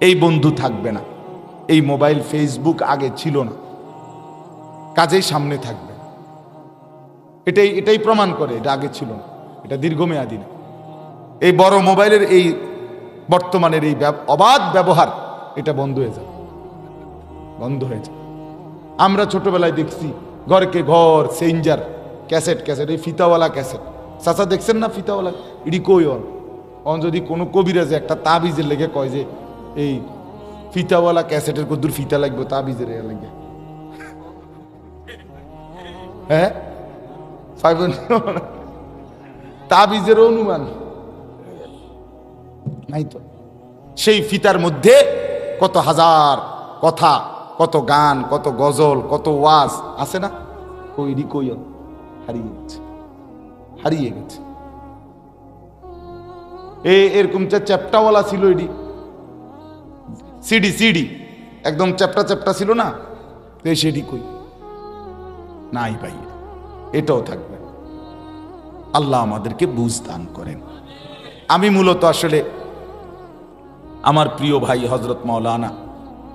এই বন্ধু থাকবে না। এই মোবাইল, ফেসবুক আগে ছিল না। কাজেই সামনে থাকবে। এটাই এটাই প্রমাণ করে এটা আগে ছিল না। এটা দীর্ঘমেয়াদী না। এই বড় মোবাইলের এই বর্তমানের এই অবাধ ব্যবহার, এটা বন্ধ হয়ে যাবে। বন্ধ হয়ে যাবে। আমরা ছোটবেলায় দেখছি, ঘরকে ঘর সেঞ্জার ক্যাসেট ক্যাসেট, এই ফিতাওয়ালা ক্যাসেট। চাচা দেখছেন না ফিতাওয়ালা? ইডি কই অন অন যদি কোনো কবিরাজে একটা তাবিজের লেগে কয় যে এই ফিতাওয়ালা ক্যাসেটের কদ্দুর ফিতা লাগবে তাবিজের এ লেগে। হ্যাঁ? পাইবেন তাবিজের অনুমান। নাই তো। সেই ফিতার মধ্যে কত হাজার কথা, কত গান, কত গজল, কত ওয়াজ আছে না? কইরি কইল হারিয়ে গেছে। হারিয়ে গেছে। এ এরকম চ্যাপটাওয়ালা ছিল এডি। CD CD. একদম চ্যাপটা চ্যাপটা ছিল না? এই সেডি কই? নাই ভাই এটাও থাকবে। আল্লাহ আমাদেরকে বুঝ দান করেন। আমি মূলত আসলে আমার প্রিয় ভাই হজরত মৌলানা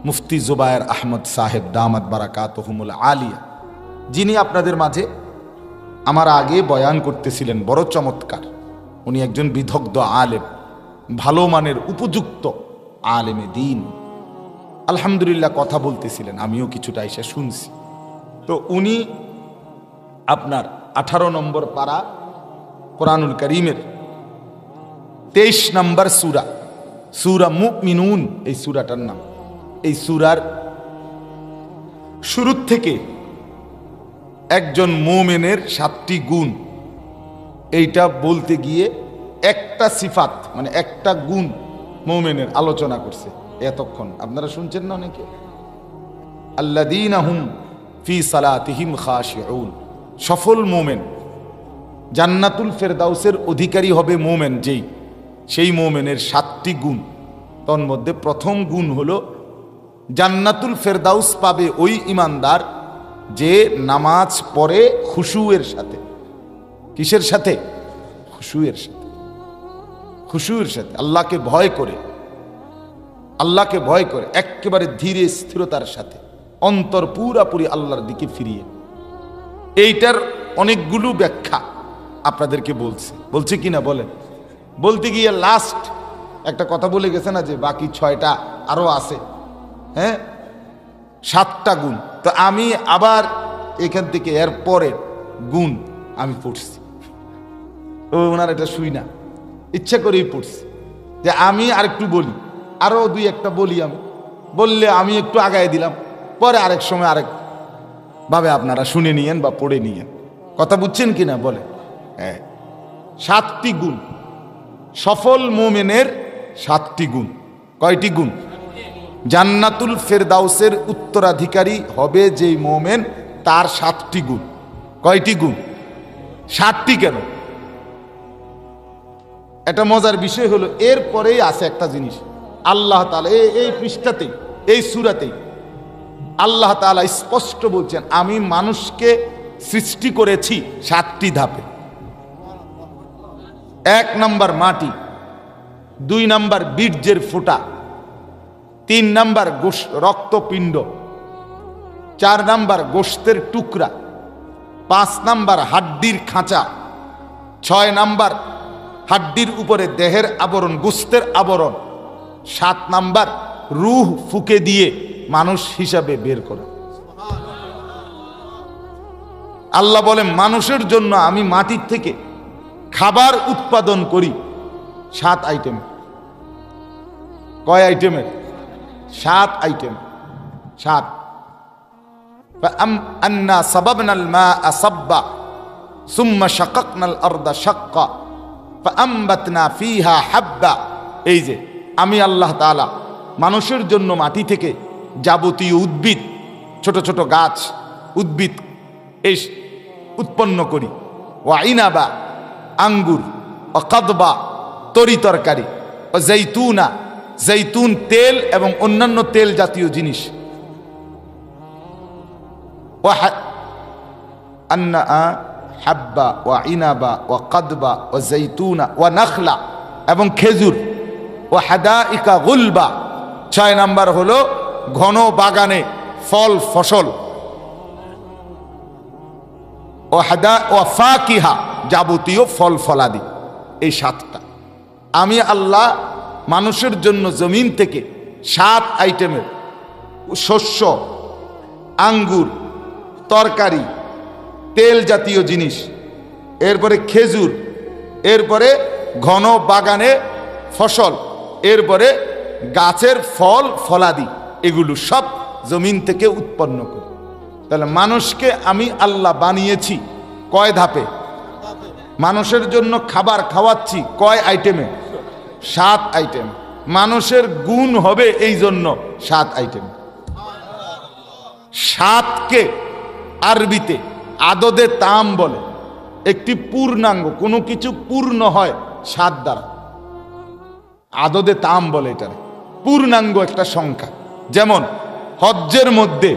মুফতি জুবায়ের আহমদ সাহেব দামাত বারাকাতহুমুল আলিয়া যিনি আপনাদের মাঝে আমার আগে বয়ান করতেছিলেন বড় চমৎকার। উনি একজন বিধগ্ধ আলেম ভালো মানের উপযুক্ত আলেমে দিন। আলহামদুলিল্লাহ কথা বলতেছিলেন, আমিও কিছুটা এসে শুনছি। তো উনি আপনার আঠারো নম্বর পাড়া কোরআনুল করিমের তেইশ নম্বর সুরা সুরা মুমিনুন, এই সুরাটার নাম। এই সুরার শুরুর থেকে একজন মোমেনের সাতটি গুণ, এইটা বলতে গিয়ে একটা সিফাত মানে একটা গুণ মোমেনের আলোচনা করছে। এতক্ষণ। আপনারা শুনছেন না অনেকে? আল্লাদিন আহুম ফি সালাতিহিম খাশিউন। সফল মোমেন। জান্নাতুল ফেরদাউসের অধিকারী হবে মোমেন যেই। সেই মোমেনের সাতটি গুণ। তন্মধ্যে প্রথম গুণ হলো, জান্নাতুল ফেরদাউস পাবে ওই ইমানদার যে নামাজ পড়ে খুশুয়ের সাথে। কিসের সাথে? খুশুয়ের সাথে। খুশুয়ের সাথে, আল্লাহকে ভয় করে, আল্লাহকে ভয় করে, একেবারে ধীরে স্থিরতার সাথে, অন্তর পুরাপুরি আল্লাহর দিকে ফিরিয়ে। এইটার অনেকগুলো ব্যাখ্যা আপনাদেরকে বলছে। বলছে কি না বলেন? বলতে গিয়ে লাস্ট একটা কথা বলে গেছে না যে, বাকি ছয়টা আরও আছে। হ্যাঁ? সাতটা গুণ। তো আমি আবার এখান থেকে এর পরের গুণ আমি পড়ছি। ও, ওনার এটা শুই না। ইচ্ছা করেই পড়ছি। যে আমি আরেকটু বলি আরও দুই একটা বলি আমি। বললে আমি একটু আগায় দিলাম, পরে আরেক সময় আরেক ভাবে আপনারা শুনে নিয়েন বা পড়ে নিয়েন। কথা বুঝছেন কি না? বলে হ্যাঁ সাতটি গুণ। সফল মোমেনের সাতটি গুণ। কয়টি গুণ? জান্নাতুল ফেরদাউসের উত্তরাধিকারী হবে যেই মোমেন, তার সাতটি গুণ। কয়টি গুণ? সাতটি কেন? একটা মজার বিষয় হলো এরপরেই আছে একটা জিনিস। আল্লাহ তালা এই এই পৃষ্ঠাতেই, এই সুরাতেই আল্লাহ তালা স্পষ্ট বলছেন, আমি মানুষকে সৃষ্টি করেছি সাতটি ধাপে। এক নাম্বার মাটি, দুই নাম্বার বীর্যের ফোঁটা, তিন নাম্বার গোশ রক্তপিণ্ড, চার নাম্বার গোশতের টুকরা, পাঁচ নাম্বার হাড্ডির খাঁচা, ছয় নাম্বার হাড্ডির উপরে দেহের আবরণ, গুস্তের আবরণ। সাত নাম্বার, রুহ ফুকে দিয়ে মানুষ হিসাবে বের করা। আল্লাহ বলে মানুষের জন্য আমি মাটির থেকে খাবার উৎপাদন করি। সাত আইটেম। কয় আইটেমের? সাত আইটেম। সাত। আন্না সাবাবনাল মা আসাব্বা সুম্মা শাকাকনাল আরদা শাক্কা। আম্বাতনা ফিহা হাব্বা। এই যে, আমি আল্লাহ তালা মানুষের জন্য মাটি থেকে যাবতীয় উদ্ভিদ, ছোট ছোট গাছ, উদ্ভিদ এই উৎপন্ন করি। ও আইনাবা, আঙ্গুর, ও কদবা, তরি তরকারি, ও জৈতুনা, জৈতুন তেল এবং অন্যান্য তেল জাতীয় জিনিস। ও আন্না হাব্বা ও ইনাবা ও কদবা ও জৈতুনা ও নখলা এবং খেজুর ও হাদা ইকা গুলবা। ছয় নাম্বার হলো ঘন বাগানে ফল ফসল। ও হাদা ও ফাকিহা যাবতীয় ফল ফলাদি। এই সাতটা। আমি আল্লাহ মানুষের জন্য জমিন থেকে সাত আইটেমের শস্য, আঙ্গুর, তরকারি তেল জাতীয় জিনিস, এরপরে খেজুর, এরপরে ঘন বাগানে ফসল, এরপরে গাছের ফল, ফলাদি, এগুলো সব জমিন থেকে উৎপন্ন করি। তাহলে মানুষকে আমি আল্লাহ বানিয়েছি কয় ধাপে? মানুষের জন্য খাবার খাওয়াচ্ছি কয় আইটেমে? সাত আইটেম। মানুষের গুণ হবে এই জন্য সাত আইটেম। সাতকে আরবিতে আদদে তাম বলে। একটি পূর্ণাঙ্গ, কোনো কিছু পূর্ণ হয় সাত দ্বারা। আদদে তাম বলে এটা পূর্ণাঙ্গ একটা সংখ্যা। যেমন, হজ্জের মধ্যে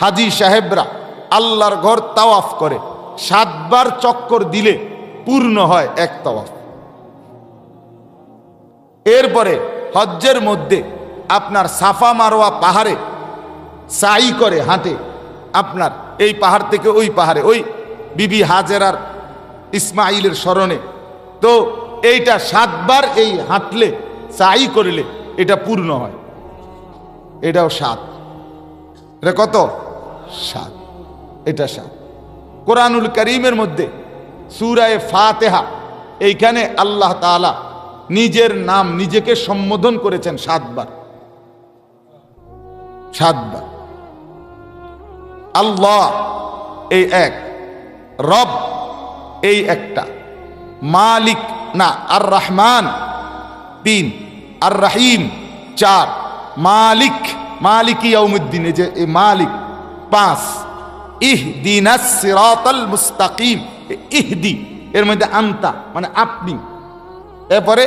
হাজি সাহেবরা আল্লাহর ঘর তাওয়াফ করে। সাতবার চক্কর দিলে পূর্ণ হয় এক তাওয়াফ। এরপরে হজ্জের মধ্যে আপনার সাফা মারোয়া পাহাড়ে সাই করে হাঁটে। আপনার এই পাহাড় থেকে ওই পাহাড়ে, ওই বিবি হাজেরার ইসমাইলের স্মরণে। তো এইটা সাতবার এই হাঁটলে, সাই করলে এটা পূর্ণ হয়। এটাও সাত। এটা কত? সাত। এটা সাত। কোরআনুল করিমের মধ্যে সুরায় ফাতেহা, এইখানে আল্লাহ তাআলা নিজের নাম নিজেকে সম্বোধন করেছেন সাতবার। সাতবার। আল্লাহ এই এক, রব এই একটা, মালিক না আর রহমান তিন আর রাহিম চার, মালিক মালিক ইয়ৌমুদ্দিন এই যে মালিক পাঁচ ইহ দিনাল মুস্তাকিম, ইহদি, এর মধ্যে আন্তা মানে আপনি। এরপরে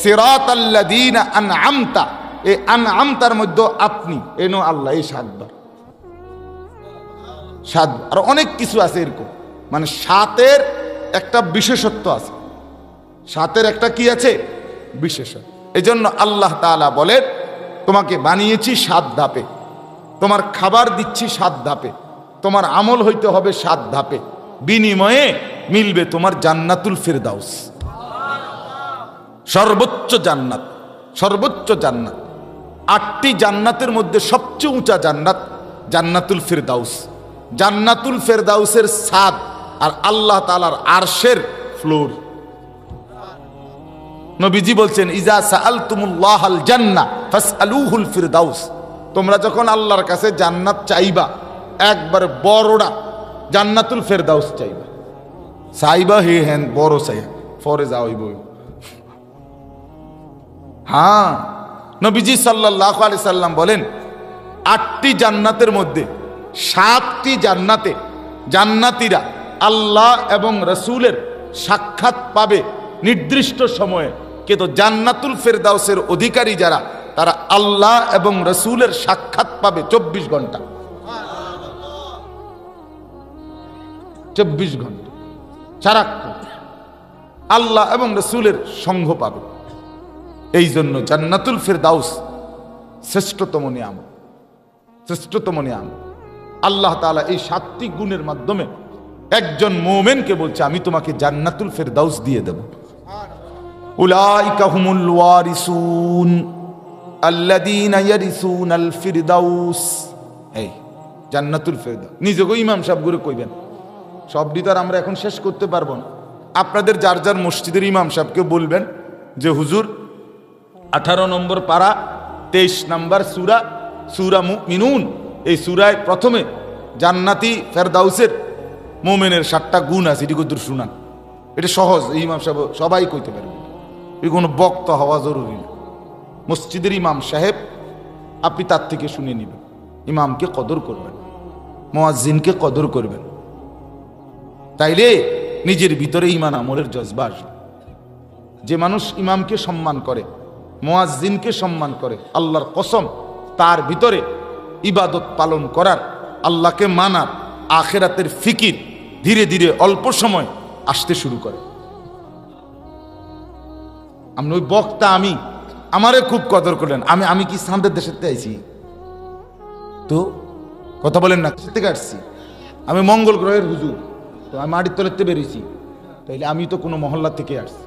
সিরাত আল্লাদিন আন আমতা এই আন আমতার মধ্যে আপনি এনো আল্লাহ, এই সাতবার। সাত, আর অনেক কিছু আছে এরকম। মানে সাতের একটা বিশেষত্ব আছে। সাতের একটা কি আছে? বিশেষত্ব। এই জন্য আল্লাহ তাআলা বলেন, তোমাকে বানিয়েছি সাত ধাপে। তোমার খাবার দিচ্ছি সাত ধাপে। তোমার আমল হইতে হবে সাত ধাপে। বিনিময়ে মিলবে তোমার জান্নাতুল ফিরদাউস। সর্বোচ্চ জান্নাত সর্বোচ্চ জান্নাত। আটটি জান্নাতের মধ্যে সবচেয়ে উঁচা জান্নাত জান্নাতুল ফিরদাউস। জান্নাতুল ফেরদাউসের সাদ আর আল্লাহ তালার আরশের ফ্লোর। নবীজি বলছেন, ইজা সাআল তুমুল্লাহ জান্না ফাস আলুহুল ফিরদাউস। তোমরা যখন আল্লাহর কাছে জান্নাত চাইবা, একবার বড়টা জান্নাতুল ফেরদাউস চাইবা। চাইবা হে হ্যান বড় চাই ফরে যাওয়াইব হ্যাঁ নবীজি সাল্লাহ আলি সাল্লাম বলেন, আটটি জান্নাতের মধ্যে সাতটি জান্নাতে জান্নাতিরা আল্লাহ এবং রসুলের সাক্ষাৎ পাবে নির্দিষ্ট সময়ে। কিন্তু জান্নাতুল ফেরদাউসের অধিকারী যারা, তারা আল্লাহ এবং রসুলের সাক্ষাৎ পাবে চব্বিশ ঘণ্টা। চব্বিশ ঘণ্টা। সারাক্ষণ আল্লাহ এবং রসুলের সঙ্গ পাবে। এই জন্য জান্নাতুল ফেরদাউস শ্রেষ্ঠতম নিয়াম শ্রেষ্ঠতম নিয়াম আল্লাহ তাআলা এই সাতটি গুণের মাধ্যমে একজন মোমেনকে বলছে, আমি তোমাকে জান্নাতুল ফেরদাউস দিয়ে দেব। আল্লাযীনা ইয়ারিসুনাল ফিরদাউস। জান্নাতুল কইবেন। সবটি তো আর আমরা এখন শেষ করতে পারব না। আপনাদের যার যার মসজিদের ইমাম সাহেবকে বলবেন যে, হুজুর, আঠারো নম্বর পাড়া তেইশ নম্বর সুরা সুরা মিনুন এই সুরায় প্রথমে জান্নাতি ফেরদাউসের মোমেনের সাতটা গুণ আছে, এটি কদ্দুর শুনান। এটা সহজ ইমাম সাহেব সবাই কইতে পারবে। এই কোনো বক্তা হওয়া জরুরি না। মসজিদের ইমাম সাহেব, আপনি তার থেকে শুনে নেবেন। ইমামকে কদর করবেন, মোয়াজ্জিনকে কদর করবেন। তাইলে নিজের ভিতরে ইমান আমলের জজবা আসবে। যে মানুষ ইমামকে সম্মান করে, মোয়াজ্জিনকে সম্মান করে, আল্লাহর কসম, তার ভিতরে ইবাদত পালন করার, আল্লাহকে মানার, আখেরাতের ফিকির ধীরে ধীরে অল্প সময় আসতে শুরু করে। আমি ওই বক্তা আমি, আমারে খুব কদর করলেন। আমি আমি কি সান্দের দেশের আইছি? তো কথা বলেন না থেকে আসছি। আমি মঙ্গল গ্রহের হুজুর, তো আমি মাটির তলেতে বেরিয়েছি। তাইলে আমি তো কোনো মহল্লা থেকে আসছি।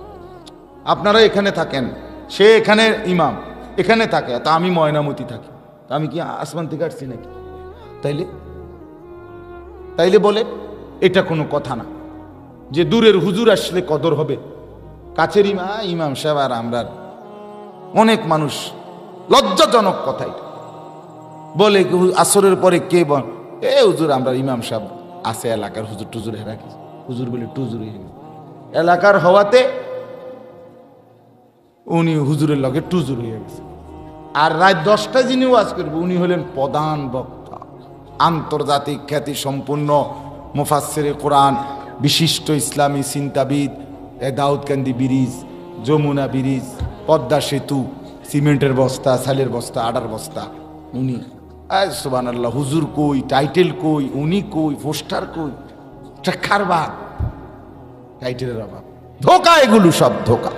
আপনারা এখানে থাকেন, সে এখানে ইমাম, এখানে থাকে, তা আমি ময়নামতি থাকি। আমি কি আসমান থেকে আসছি নাকি? তাইলে? তাইলে বলে, এটা কোনো কথা না। যে দূরের হুজুর আসলে কদর হবে। কাছের ইমা, ইমাম সাহেব আর আমরা অনেক মানুষ, লজ্জাজনক কথা এটা। বলে আসরের পরে কে বল? এ হুজুর, আমরা ইমাম সাহেব আছে, এলাকার হুজুর টুজুর হেরা কি? হুজুর বলে টুজুর গেছে। এলাকার হওয়াতে উনি হুজুরের লগে টুজুর হয়ে গেছে। আর রাত দশটা যিনি ওয়াজ করবে, উনি হলেন প্রধান বক্তা। আন্তর্জাতিক খ্যাতি সম্পূর্ণ মুফাসসিরে কোরআন, বিশিষ্ট ইসলামী চিন্তাবিদ দাউদকান্দি ব্রিজ, যমুনা ব্রিজ, পদ্মা সেতু, সিমেন্টের বস্তা সালের বস্তা, আডার বস্তা, উনি। সুবান আল্লাহ হুজুর কই, টাইটেল কই, উনি কই, পোস্টার কই? কারবার টাইটেলের অভাব। ধোকা এগুলো, সব ধোকা।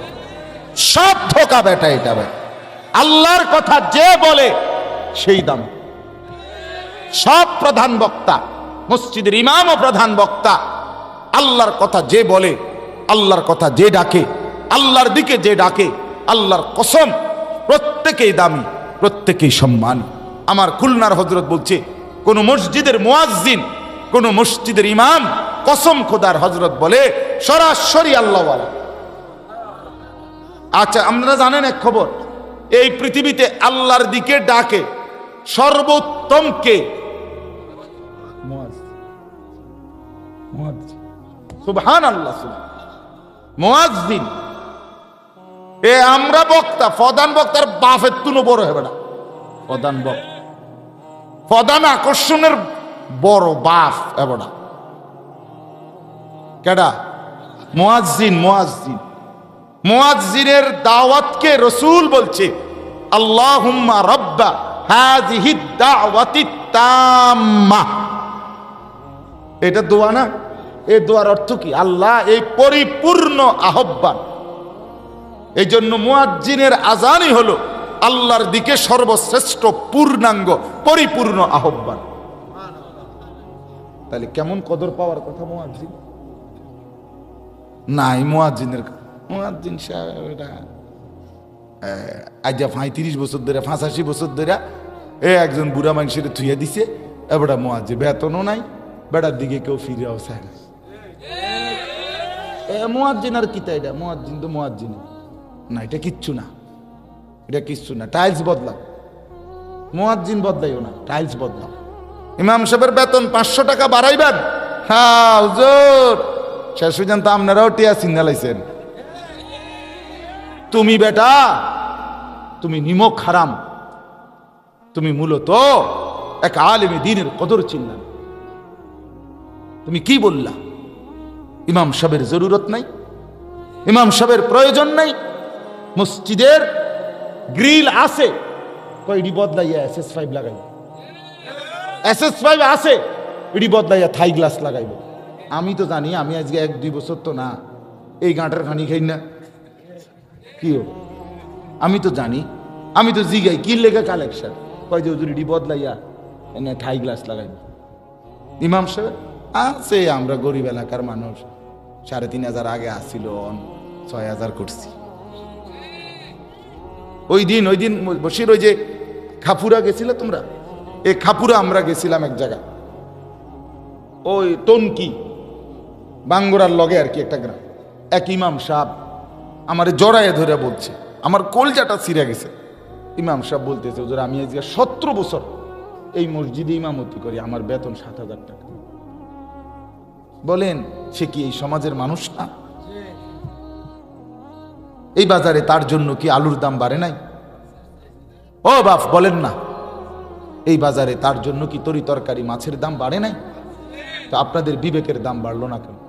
সব ধোকা বেটা, এটা বেটা। আল্লাহর কথা যে বলে, সেই দাম। সব প্রধান বক্তা, মসজিদের ইমাম ও প্রধান বক্তা। আল্লাহর কথা যে বলে, আল্লাহর কথা যে ডাকে, আল্লাহর দিকে যে ডাকে, আল্লাহর কসম, প্রত্যেকেই দামি, প্রত্যেকেই সম্মান। আমার খুলনার হজরত বলছে, কোন মসজিদের মুয়াজ্জিন, কোন মসজিদের ইমাম কসম খোদার হজরত বলে, সরাসরি আল্লাহওয়ালা। আচ্ছা আপনারা জানেন এক খবর? এই পৃথিবীতে আল্লাহর দিকে ডাকে সর্বোত্তম কে? সুবহান আল্লাহ মোয়াজদিন এ আমরা বক্তা প্রধান বক্তার বাফের তুলো বড় হবে না। প্রধান বক্তা। প্রধান আকর্ষণের বড় বাফ এবড়া কেডা? মোয়াজ্জিন মোয়াজ্জিন মুয়াজ্জিনের দাওয়াতকে রসুল বলছে, আল্লাহুম্মা রব্বা হাযিহি দাওয়াতি তাম্মা। এটা দোয়া না? এই দোয়ার অর্থ কি? আল্লাহ এই পরিপূর্ণ আহ্বান। এই জন্য মুয়াজ্জিনের আজানই হলো আল্লাহর দিকে সর্বশ্রেষ্ঠ পূর্ণাঙ্গ, পরিপূর্ণ আহ্বান। তাহলে কেমন কদর পাওয়ার কথা মুয়াজ্জিন? নাই, মুয়াজ্জিনের মুয়াজ্জিন সাহেব এটা আজ পঁয়ত্রিশ বছর ধরে পঁচাশি বছর ধরে, এ একজন বুড়া মানুষের থুয়ে দিছে। এবারে মুয়াজ্জি বেতনও নাই, বেড়ার দিকে কেউ ফিরেও চায় না। মুয়াজ্জিন আর কিতা এটা? মুয়াজ্জিন তো মুয়াজ্জিন না, এটা কিচ্ছু না। এটা কিচ্ছু না। টাইলস বদলাও। মুয়াজ্জিন বদলাইও না, টাইলস বদলাও। ইমাম সাহেবের বেতন পাঁচশো টাকা বাড়াইবেন? হ্যাঁ হুজুর। শেষ পর্যন্ত আপনারাও টিয়া সিগনালাইছেন তুমি বেটা, তুমি নিমক হারাম। তুমি মূলত এক আলেমে দিনের কদর চিনলাম। তুমি কি বললা? ইমাম সাহেবের জরুরত নাই? ইমাম সাহেবের প্রয়োজন নাই? মসজিদের গ্রিল আছে? কয়ডি বদলাইয়া এস এস ফাইভ লাগাইব? এস এস ফাইভ আছে? এডি বদলাইয়া থাই গ্লাস লাগাইব? আমি তো জানি, আমি আজকে এক দুই বছর তো না। এই গাঁটার খানি খাই না। কি ও? আমি তো জানি, আমি তো জিগাই, কি লেগে কালেকশন কয় যে হুজুর বদলাইয়া এনে ঠাই গ্লাস লাগাই ইমাম সাহেব, আছে, আমরা গরিব এলাকার মানুষ। সাড়ে তিন হাজার আগে আসছিল ছয় হাজার করছি। ওই দিন ওই দিন বসির ওই যে খাপুরা গেছিলে তোমরা? এই খাপুরা আমরা গেছিলাম এক জায়গা ওই টনকি বাঙ্গুরার লগে আর কি একটা গ্রাম। এক ইমাম সাহেব আমার জড়াইয়ে ধরে বলছে। আমার কলজাটা ছিঁড়ে গেছে। ইমাম সাহেব বলতেছে ওদের আমি আজকে সতেরো বছর এই মসজিদে ইমামতি করি, আমার বেতন সাত হাজার টাকা। বলেন, সে কি এই সমাজের মানুষ না? এই বাজারে তার জন্য কি আলুর দাম বাড়ে নাই? ও বাপ, বলেন না। এই বাজারে তার জন্য কি তরি তরকারি মাছের দাম বাড়ে নাই? তো আপনাদের বিবেকের দাম বাড়লো না কেন?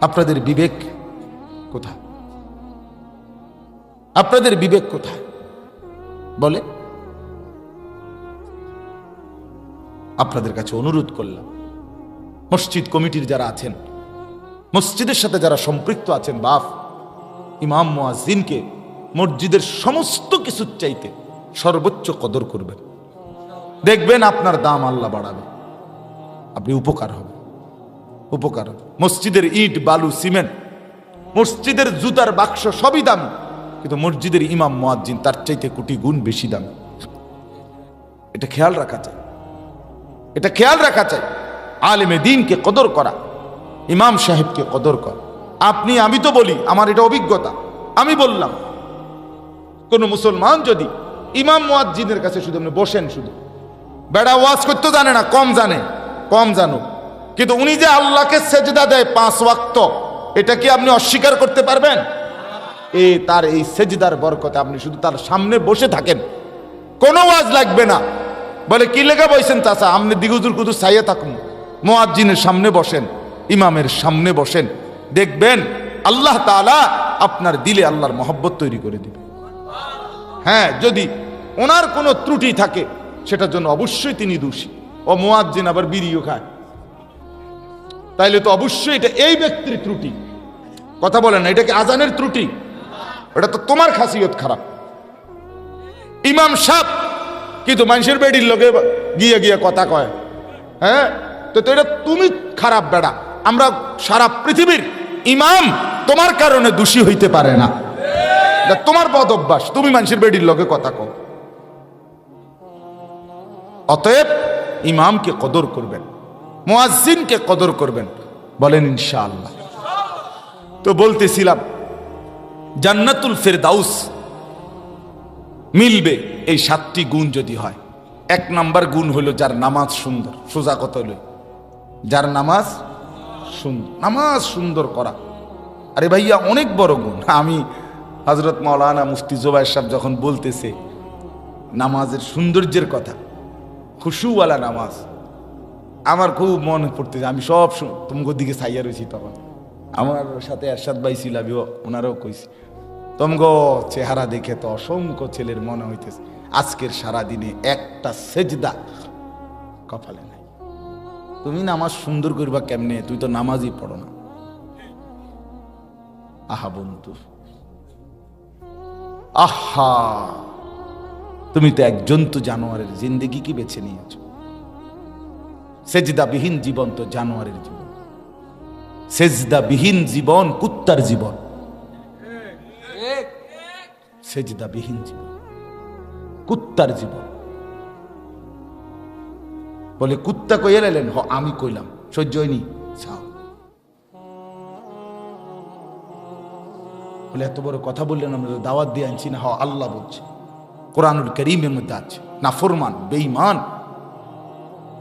আপনাদের বিবেক কোথায়? আপনাদের বিবেক কোথায়? বলে আপনাদের কাছে অনুরোধ করলাম। মসজিদ কমিটির যারা আছেন, মসজিদের সাথে যারা সম্পৃক্ত আছেন বাপ ইমাম, মুয়াজ্জিনকে মসজিদের সমস্ত কিছুর চাইতে সর্বোচ্চ কদর করবেন। দেখবেন আপনার দাম আল্লাহ বাড়াবে। আপনি উপকার হবে উপকার। মসজিদের ইট, বালু, সিমেন্ট, মসজিদের জুতার বাক্স সবই দাম। কিন্তু মসজিদের ইমাম, মুয়াজ্জিন, তার চাইতে কোটি গুণ বেশি দাম। এটা খেয়াল রাখা চাই। এটা খেয়াল রাখা চাই। আলেমে দিনকে কদর করা, ইমাম সাহেবকে কদর কর। আপনি, আমি তো বলি, আমার এটা অভিজ্ঞতা। আমি বললাম, কোন মুসলমান যদি ইমাম, মুয়াজ্জিনের কাছে শুধু আপনি বসেন শুধু, বেড়া ওয়াজ করতে জানে না, কম জানে, কম জানো কিন্তু উনি যে আল্লাহকে সেজদা দেয় পাঁচ ওয়াক্ত, এটা কি আপনি অস্বীকার করতে পারবেন? এ তার এই সেজদার বরকতে আপনি শুধু তার সামনে বসে থাকেন। কোনো ওয়াজ লাগবে না। বলে, কি লেখা বইছেন চাচা? আপনি দিগুজুর কুদুর সাইয়ে থাকুন। মোয়াজ্জিনের সামনে বসেন, ইমামের সামনে বসেন। দেখবেন আল্লাহ তাআলা আপনার দিলে আল্লাহর মহব্বত তৈরি করে দিবে। হ্যাঁ যদি ওনার কোনো ত্রুটি থাকে, সেটার জন্য অবশ্যই তিনি দোষী। ও মোয়াজ্জিন আবার বিড়িও খায়। তাইলে তো অবশ্যই এটা এই ব্যক্তির ত্রুটি। কথা বলেন না, এটা কি আজানের ত্রুটি? এটা তো তোমার খাসিয়ত খারাপ। ইমাম সাপ কিন্তু মানুষের বেডির লোকে গিয়ে গিয়ে কথা কয় হ্যাঁ? তো এটা তুমি খারাপ বেড়া। আমরা সারা পৃথিবীর ইমাম তোমার কারণে দোষী হইতে পারে না। তোমার বদ অভ্যাস, তুমি মানুষের বেডির লোকে কথা কও। অতএব ইমামকে কদর করবেন। মুয়াজ্জিনকে কদর করবেন। বলেন, ইনশাআল্লাহ। তো বলতেছিলাম, জান্নাতুল ফেরদাউস মিলবে এই সাতটি গুণ যদি হয়। এক নাম্বার গুণ হলো যার নামাজ সুন্দর, সোজা কত হলো, যার নামাজ সুন্দর নামাজ সুন্দর করা। আরে ভাইয়া, অনেক বড় গুণ। আমি হজরত মৌলানা মুফতি জোবাই সাহেব যখন বলতেছে, নামাজের সৌন্দর্যের কথা, খুশুওয়ালা নামাজ আমার খুব মনে পড়তেছে, আমি সব তোমাকে দিকে সাইয়া রয়েছি তখন। আমার সাথে এরশাদ ভাই ছিল ওনারাও কইছি তমগো চেহারা দেখে তো অসংখ্য ছেলের মনে হইতেছে, আজকের সারা দিনে একটা সেজদা কপালে নাই। তুমি নামাজ সুন্দর করবা কেমনে? তুই তো নামাজই পড়ো না। আহা বন্ধু। আহা! তুমি তো এক জন্তু জানোয়ারের জিন্দেগি কি বেছে নিয়েছ? সেজদাবিহীন জীবন তো জানোয়ারের জীবন। সেজদাবিহীন জীবন কুত্তার জীবন। সেজদাবিহীন জীবন, কুত্তার জীবন। বলে, কুত্তা কইয়া এলেন হ, আমি কইলাম, সহ্য হয়নি বলে, এত বড় কথা বললেন আমরা, দাওয়াত দিয়ে আনছি না, হ, আল্লাহ বলছে। কোরআনুল করিমের মধ্যে আছে। না ফরমান বেঈমান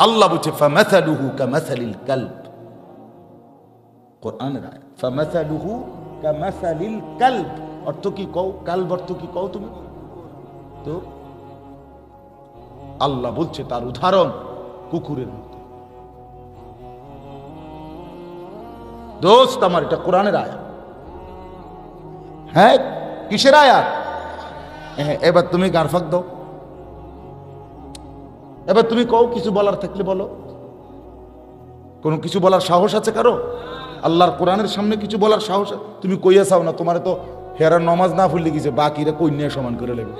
আল্লাহ বলছে ফামাসালুহু কামাসালিল কালব। কোরআনের আয়াত ফামাসালুহু কামাসালিল কালব। অর্থ কি কও? কালব অর্থ কি কও তুমি? তো আল্লাহ বলছে তার উদাহরণ কুকুরের মতো। দোস্ত আমার এটা কোরআনের আয়াত। হ্যাঁ কিসের আয়াত? হ্যাঁ, এবার তুমি গারফাক দাও। এবার তুমি কও কিছু বলার থাকলে বলো। কোনো কিছু বলার সাহস আছে কারও? আল্লাহর কোরআনের সামনে কিছু বলার সাহস তুমি কইয়া চাও না, তোমার তো হেরার নমাজ না ফুললে গেছে বাকিরা কই নিয়ে সমান করে লেগে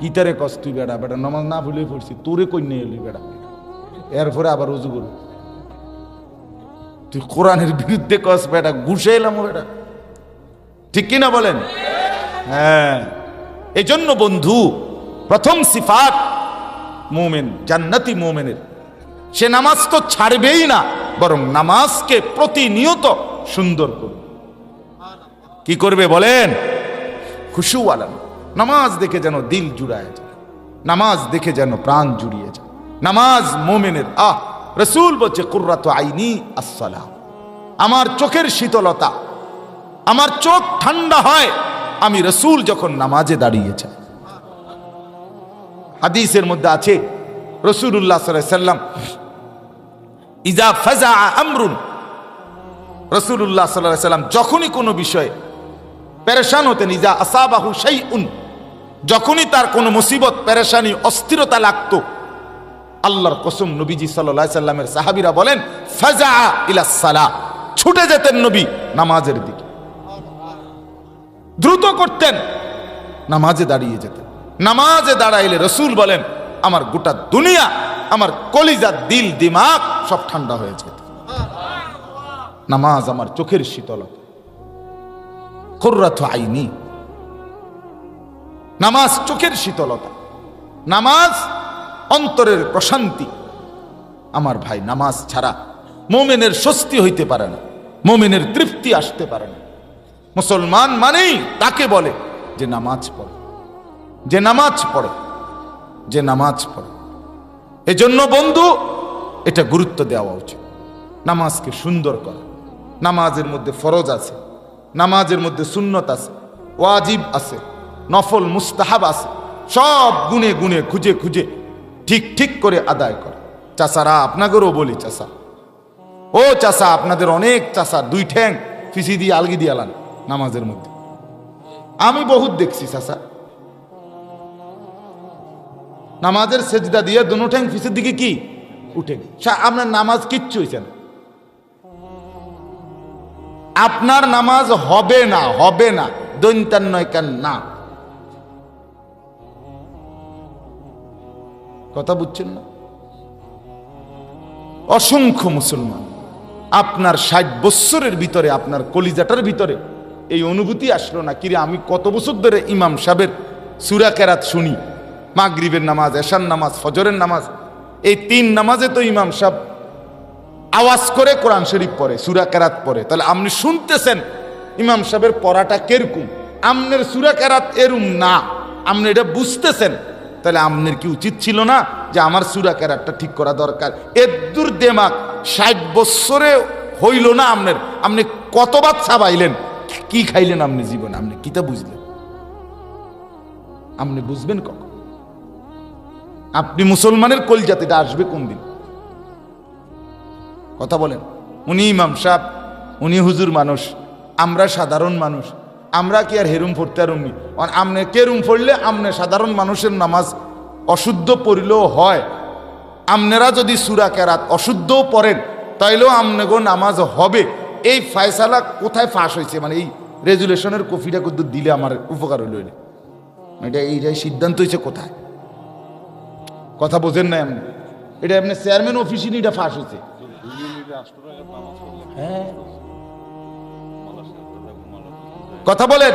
কিতারে কস তুই বেড়া? বেটা নমাজ না ফুলে পড়ছি তোরে কই নিয়ে এলি বেড়া? এরপরে আবার উজু করু। তুই কোরআনের বিরুদ্ধে কস বেটা ঘুষে এলাম বেটা ঠিক কিনা বলেন? হ্যাঁ। এই জন্য বন্ধু, প্রথম সিফাত মোমেন, জান্নাতি মোমেনের। সে নামাজ তো ছাড়বেই না, বরং নামাজকে প্রতিনিয়ত সুন্দর করবে। কি করবে বলেন? খুশু নামাজ দেখে যেন দিল জুড়ায় যায়। নামাজ দেখে যেন প্রাণ জুড়িয়ে যায়। নামাজ মোমেনের, আহ, রসুল বলছে, কুর্রাত আইনি আসসালাম। আমার চোখের শীতলতা, আমার চোখ ঠান্ডা হয়, আমি রসুল যখন নামাজে দাঁড়িয়ে যাই। হাদিসের মধ্যে আছে রসুল্লাহ সাল্লাম ইজা ফাজা আমরুন। রসুল্লাহ সাল্লাহ সাল্লাম যখনই কোনো বিষয়ে পেরেশান হতেন ইজা আসাবাহু সেই উন যখনই তার কোনো মুসিবত, পেরেশানি, অস্থিরতা লাগতো, আল্লাহর কসম নবীজি সাল্লাহ সাল্লামের সাহাবিরা বলেন ফাজা ইলা সালা ছুটে যেতেন নবী নামাজের দিকে। দ্রুত করতেন, নামাজে দাঁড়িয়ে যেতেন। নামাজে দাঁড়াইলে রসুল বলেন, আমার গোটা দুনিয়া, আমার কলিজা, দিল, দিমাগ সব ঠান্ডা হয়ে যেত। নামাজ আমার চোখের শীতলতা। আইনি। নামাজ চোখের শীতলতা। নামাজ অন্তরের প্রশান্তি। আমার ভাই, নামাজ ছাড়া মোমেনের স্বস্তি হইতে পারে না, মোমেনের তৃপ্তি আসতে পারে না। মুসলমান মানেই তাকে বলে যে, নামাজ পড়ে। যে নামাজ পড়ে, যে নামাজ পড়ে। এজন্য বন্ধু, এটা গুরুত্ব দেওয়া উচিত। নামাজকে সুন্দর করা। নামাজের মধ্যে ফরজ আছে, নামাজের মধ্যে সুন্নত আছে, ওয়াজিব আছে, নফল, মুস্তাহাব আছে, সব গুনে গুনে, খুঁজে খুঁজে, ঠিক ঠিক করে আদায় করে। চাষারা আপনাদেরও বলি চাষা ও চাষা আপনাদের অনেক চাষা দুই ঠ্যাং ফিসি দিয়ে, আলগি দিয়ে আলান নামাজের মধ্যে। আমি বহুত দেখছি চাষা নামাজের সেজদা দিয়ে দুনো ঠ্যাং ফিসের দিকে কি? উঠে আপনার নামাজ কিচ্ছু হয়েছে না। আপনার নামাজ হবে না হবে না। দৈন্তান নয় কেন না। কথা বুঝছেন না? অসংখ্য মুসলমান আপনার ষাট বৎসরের ভিতরে আপনার কলিজাটার ভিতরে এই অনুভূতি আসলো না। কিরে আমি কত বছর ধরে ইমাম সাহেবের সুরা কেরাত শুনি। মাগরিবের নামাজ এশান নামাজ, ফজরের নামাজ, এই তিন নামাজে তো ইমাম সাহেব আওয়াজ করে কোরআন শরীফ পড়ে, সুরা কেরাত পড়ে। তাহলে আপনি শুনতেছেন ইমাম সাহেবের পড়াটা কেরকম? আমনের সুরা কেরাত এরুম না। আপনি এটা বুঝতেছেন? তাহলে আমনের কি উচিত ছিল না যে আমার সুরা কেরাতটা ঠিক করা দরকার? এদুর দেমাক ষাট বৎসরে হইল না আমনের। আপনি কতবার ছাবাইলেন? কি খাইলেন আপনি জীবনে? আপনি কিতা বুঝলেন? আপনি বুঝবেন কখন? আপনি মুসলমানের কলজাতিটা আসবে কোন দিন? কথা বলেন। উনি ইমাম সাহ উনি হুজুর মানুষ, আমরা সাধারণ মানুষ। আমরা কি আর হেরুম পড়তে আর উনি? আমনে কেরুম পড়লে আমনে সাধারণ মানুষের নামাজ অশুদ্ধ পড়লেও হয়। আমনেরা যদি সুরা কেরাত অশুদ্ধও পড়েন, তাইলেও আমনেগো নামাজ হবে। এই ফায়সালা কোথায় ফাঁস হয়েছে? মানে এই রেজুলেশনের কফিটা কিন্তু দিলে আমার উপকার হইল এটা। এটা এইটাই সিদ্ধান্ত হয়েছে কোথায়? কথা বোঝেন না এমনি। এটা এমনি চেয়ারম্যান অফিসে এটা ফাঁস হয়েছে। হ্যাঁ। কথা বলেন।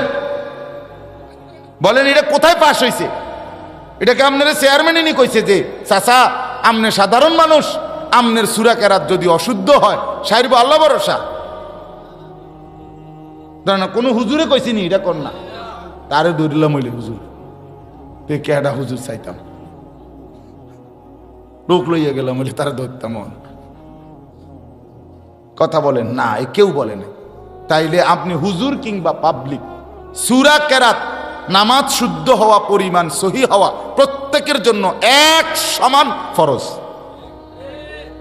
বলেন, এটা কোথায় পাশ হয়েছে? এটাকে আপনার চেয়ারম্যানই কইছে যে, চাচা আমনে সাধারণ মানুষ, আমনের সুরা কেরাত যদি অশুদ্ধ হয়, সাইরব আল্লাহ ভরসা। না কোনো হুজুরে কইছি নি, এটা কর না। তারে দৌড়িলাম হইলে হুজুর। তে কেডা হুজুর চাইতাম? লোক লইয়া গেলাম হইলে তারা ধরতাম। কথা বলেন না, এ কেউ বলে না তাইলে আপনি হুজুর কিংবা পাবলিক, সুরা কেরাত, নামাজ শুদ্ধ হওয়া, পরিমাণ সহি হওয়া, প্রত্যেকের জন্য এক সমান ফরজ।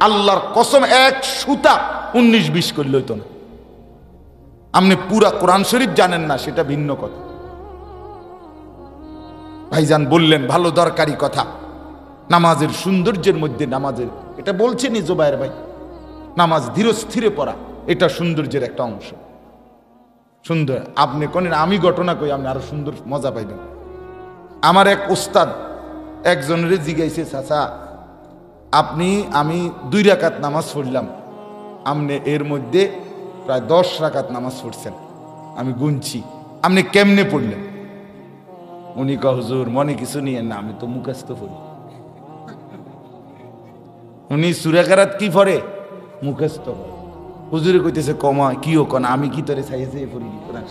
আল্লাহর কসম এক সুতা উনিশ বিশ করলে হইতো না। আপনি পুরা কোরআন শরীফ জানেন না, সেটা ভিন্ন কথা। ভাইজান বললেন, ভালো দরকারি কথা। নামাজের সৌন্দর্যের মধ্যে নামাজের, এটা বলছেনই জোবায়ের ভাই, নামাজ ধীর স্থিরে পড়া, এটা সৌন্দর্যের একটা অংশ। সুন্দর, আপনি কোন আমি ঘটনা কই, আপনি আরও সুন্দর মজা পাইবেন। আমার এক উস্তাদ একজনের জিগাইছে চাচা, আপনি, আমি দুই রাকাত নামাজ পড়লাম, আপনি এর মধ্যে প্রায় দশ রাকাত নামাজ পড়ছেন, আমি গুনছি, আপনি কেমনে পড়লেন? উনি হুজুর, মনে কিছু নিয়ে না, আমি তো মুখাস্ত পড়ি উনি সুরাকারাত কি পড়ে? মুখস্থ পড়ে। হুজুরে কইতেছে, কমা কিও কন, আমি কি তোরে চাইছে পড়ি? নি কোরআন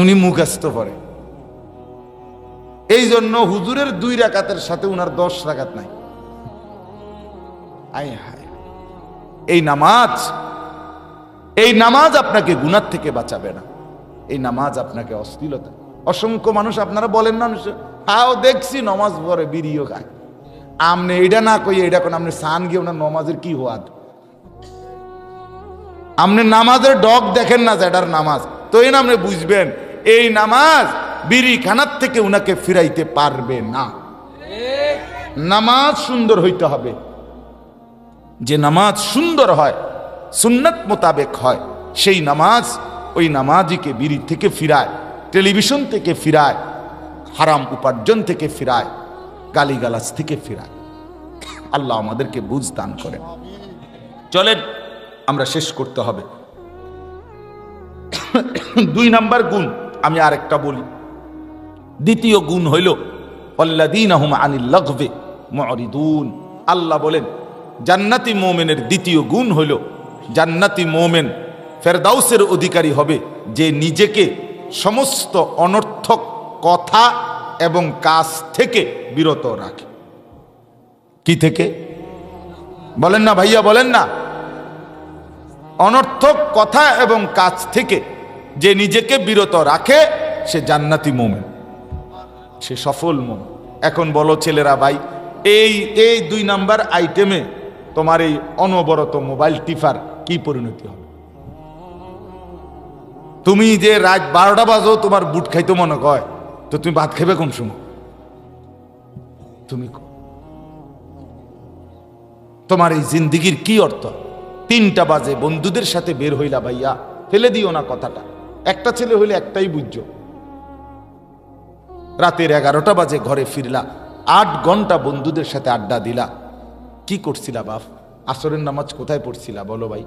উনি মুখস্থ পড়ে এই জন্য হুজুরের দুই রাকাতের সাথে উনার দশ রাকাত নাই। আয় হায়। এই নামাজ এই নামাজ আপনাকে গুনার থেকে বাঁচাবে না। এই নামাজ আপনাকে অশ্লীলতা। অসংখ্য মানুষ আপনারা বলেন না হাও দেখছি নমাজ পরে বিড়িও খায়। আমনে এটা না কই এটা কোন আপনি সান গিয়ে ওনার নমাজের কি হওয়াদ আপনি নামাজের ডগ দেখেন না যে এটার নামাজ। তো এই আপনি বুঝবেন, এই নামাজ বিড়ি খানার থেকে উনাকে ফিরাইতে পারবে না। নামাজ সুন্দর হইতে হবে। যে নামাজ সুন্দর হয়, সুন্নত মোতাবেক হয়, সেই নামাজ ওই নামাজিকে বিড়ি থেকে ফিরায়, টেলিভিশন থেকে ফিরায় হারাম উপার্জন থেকে ফিরায়, গালিগালাজ থেকে ফিরায়। আল্লাহ আমাদেরকে বুঝ দান করেন। চলেন, আমরা শেষ করতে হবে। দুই নাম্বার গুণ, আমি আরেকটা বলি। দ্বিতীয় গুণ হইল আল্লাহ বলেন, জান্নাতি মোমেনের দ্বিতীয় গুণ হইল, জান্নাতি মোমেন ফেরদাউসের অধিকারী হবে, যে নিজেকে সমস্ত অনর্থক কথা এবং কাজ থেকে বিরত রাখে। কি থেকে? বলেন না ভাইয়া, বলেন না। অনর্থক কথা এবং কাজ থেকে যে নিজেকে বিরত রাখে, সে জান্নাতি মোমেন। সে সফল মোমেন। এখন বলো ছেলেরা ভাই, এই এই দুই নাম্বার আইটেমে তোমার এই অনবরত মোবাইল টিফার কি পরিণতি হবে? তুমি যে রাত বারোটা বাজো, তোমার বুট খাইতে মনে কয় তো তুমি ভাত খেবে কোন সময়? তুমি তোমার এই জিন্দিগির কি অর্থ? তিনটা বাজে বন্ধুদের সাথে বের হইলা ভাইয়া, ফেলে দিও না কথাটা। একটা ছেলে হইলে একটাই বুঝছ। রাতের এগারোটা বাজে ঘরে ফিরলা, আট ঘণ্টা বন্ধুদের সাথে আড্ডা দিলা। কি করছিলা বাপ? আসরের নামাজ কোথায় পড়ছিলা বলো ভাই?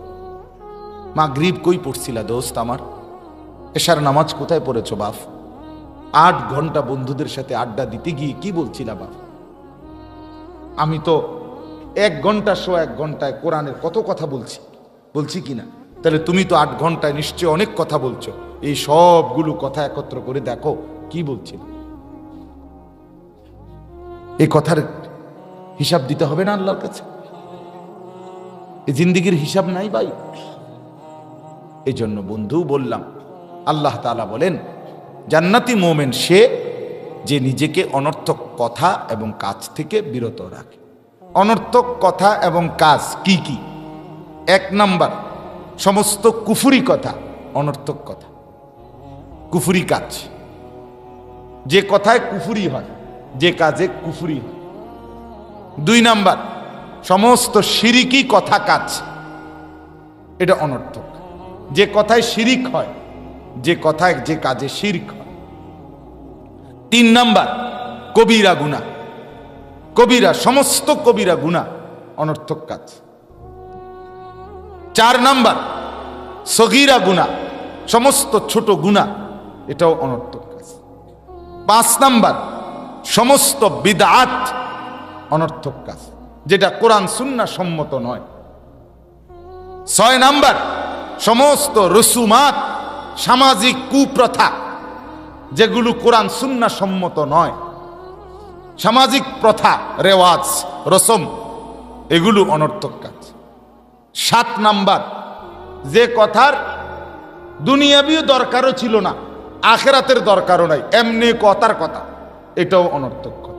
মা গ্রিব কই পড়ছিলা দোস্ত আমার? এশার নামাজ কোথায় পড়েছ বাপ? আট ঘণ্টা বন্ধুদের সাথে আড্ডা দিতে গিয়ে কি বলছিলা বাপ? আমি তো এক ঘণ্টা শো এক ঘন্টায় কোরআনের কত কথা বলছি। বলছি কি না তাহলে তুমি তো আট ঘন্টায় নিশ্চয় অনেক কথা বলছো। এই সবগুলো কথা একত্র করে দেখো, কি বলছিল? এই কথার হিসাব দিতে হবে না আল্লাহর কাছে? এই জিন্দিগির হিসাব নাই ভাই? এই জন্য বন্ধু বললাম, আল্লাহ তাআলা বলেন জান্নাতি মোমেন সে যে নিজেকে অনর্থক কথা এবং কাজ থেকে বিরত রাখে। অনর্থক কথা এবং কাজ কি কি? এক নাম্বার, সমস্ত কুফুরি কথা অনর্থক কথা। কুফুরি কাজ। যে কথায় কুফুরি হয়, যে কাজে কুফুরি হয়। দুই নাম্বার, সমস্ত শিরিকি কথা কাজ। এটা অনর্থক। যে কথায় শিরিক হয় যে কথায়, যে কাজে শিরিক তিন নাম্বার, কবিরা গুণা কবিরা, সমস্ত কবিরা গুণা অনর্থক কাজ। চার নাম্বার, সগিরা গুণা সমস্ত ছোট গুণা এটাও অনর্থক কাজ। পাঁচ নাম্বার, সমস্ত বিদাত, অনর্থক কাজ, যেটা কোরআন সুন্না সম্মত নয়। ছয় নাম্বার, সমস্ত রসুমাত সামাজিক কুপ্রথা, যেগুলো কোরআন সুন্না সম্মত নয়। সামাজিক প্রথা, রেওয়াজ, রসম, এগুলো অনর্থক কাজ। সাত নাম্বার, যে কথার দুনিয়াবিও দরকারও ছিল না, আখেরাতের দরকারও নাই, এমনি কথার কথা, এটাও অনর্থক কথা।